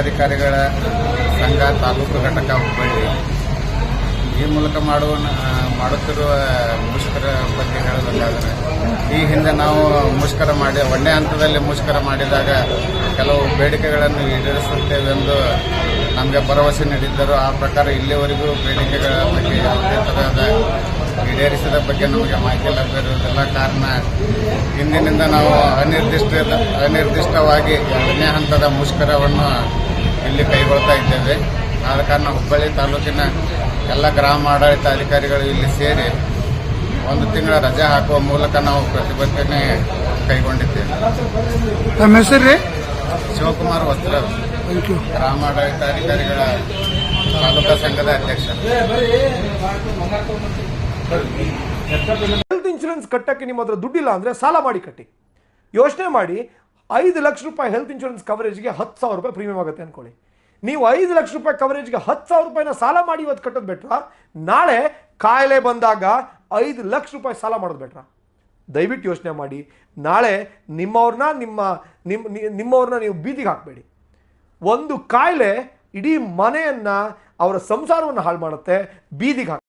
ಅಧಿಕಾರಿಗಳ ಸಂಘ, ತಾಲೂಕು ಘಟಕ ಹುಬ್ಬಳ್ಳಿ. ಈ ಮೂಲಕ ಮಾಡುವ ಮಾಡುತ್ತಿರುವ ಮುಷ್ಕರ ಬಗ್ಗೆ ಹೇಳಬೇಕಾದರೆ, ಈ ಹಿಂದೆ ನಾವು ಮುಷ್ಕರ ಮಾಡಿ, ಒಂದೇ ಹಂತದಲ್ಲಿ ಮುಷ್ಕರ ಮಾಡಿದಾಗ ಕೆಲವು ಬೇಡಿಕೆಗಳನ್ನು ಈಡೇರಿಸುತ್ತೇವೆಂದು ನಮಗೆ ಭರವಸೆ ನೀಡಿದ್ದರು. ಆ ಪ್ರಕಾರ ಇಲ್ಲಿವರೆಗೂ ಬೇಡಿಕೆಗಳ ಬಗ್ಗೆ ಯಾವುದೇ ತರಹದ ಈಡೇರಿಸಿದ ಬಗ್ಗೆ ನಮಗೆ ಮಾಹಿತಿ ಲಭ್ಯವಿರುವುದಿಲ್ಲ. ಕಾರಣ, ಇಂದಿನಿಂದ ನಾವು ಅನಿರ್ದಿಷ್ಟ, ಅನಿರ್ದಿಷ್ಟವಾಗಿ ಎರಡನೇ ಹಂತದ ಮುಷ್ಕರವನ್ನು ಇಲ್ಲಿ ಕೈಗೊಳ್ತಾ ಇದ್ದೇವೆ. ಆದ ಕಾರಣ ಹುಬ್ಬಳ್ಳಿ ತಾಲೂಕಿನ ಎಲ್ಲ ಗ್ರಾಮ ಆಡಳಿತ ಅಧಿಕಾರಿಗಳು ಇಲ್ಲಿ ಸೇರಿ ಒಂದು ತಿಂಗಳ ರಜೆ ಹಾಕುವ ಮೂಲಕ ನಾವು ಪ್ರತಿಭಟನೆ ಕೈಗೊಂಡಿದ್ದೇವೆ. ಶಿವಕುಮಾರ್ ವಸ್ತ್ರ. ಗ್ರಾಮಾಡಳಿತಾಧಿಕಾರಿಗಳ ಗ್ರಾಮ ಆಡಳಿತ ಅಧಿಕಾರಿಗಳ ತಾಲೂಕಾ ಸಂಘದ ಅಧ್ಯಕ್ಷರು ಹೆಲ್ತ್ ಇನ್ಶೂರೆನ್ಸ್ ಕಟ್ಟಕ್ಕೆ ನಿಮ್ಮ ಹತ್ರ ದುಡ್ಡಿಲ್ಲ ಅಂದ್ರೆ ಸಾಲ ಮಾಡಿ ಕಟ್ಟಿ. ಯೋಚನೆ ಮಾಡಿ ಐದು ಲಕ್ಷ ರೂಪಾಯಿ ಹೆಲ್ತ್ ಇನ್ಶೂರೆನ್ಸ್ ಕವರೇಜ್ಗೆ ಹತ್ತು ಸಾವಿರ ರೂಪಾಯಿ ಪ್ರೀಮಿಯಂ ಆಗುತ್ತೆ ಅನ್ಕೊಳ್ಳಿ. ನೀವು ಐದು ಲಕ್ಷ ರೂಪಾಯಿ ಕವರೇಜ್ಗೆ ಹತ್ತು ಸಾವಿರ ರೂಪಾಯಿನ ಸಾಲ ಮಾಡಿ ಇವತ್ತು ಕಟ್ಟೋದು ಬೆಟ್ರಾ? ನಾಳೆ ಕಾಯಿಲೆ ಬಂದಾಗ ಐದು ಲಕ್ಷ ರೂಪಾಯಿ ಸಾಲ ಮಾಡೋದು ಬೆಟ್ರಾ? ದಯವಿಟ್ಟು ಯೋಚನೆ ಮಾಡಿ. ನಾಳೆ ನಿಮ್ಮವ್ರನ್ನ ನಿಮ್ಮ ನಿಮ್ಮ, ನಿಮ್ಮವ್ರನ್ನ ನೀವು ಬೀದಿಗೆ ಹಾಕಬೇಡಿ. ಒಂದು ಕಾಯಿಲೆ ಇಡೀ ಮನೆಯನ್ನು, ಅವರ ಸಂಸಾರವನ್ನು ಹಾಳು ಮಾಡುತ್ತೆ, ಬೀದಿಗೆ ಹಾಕಿ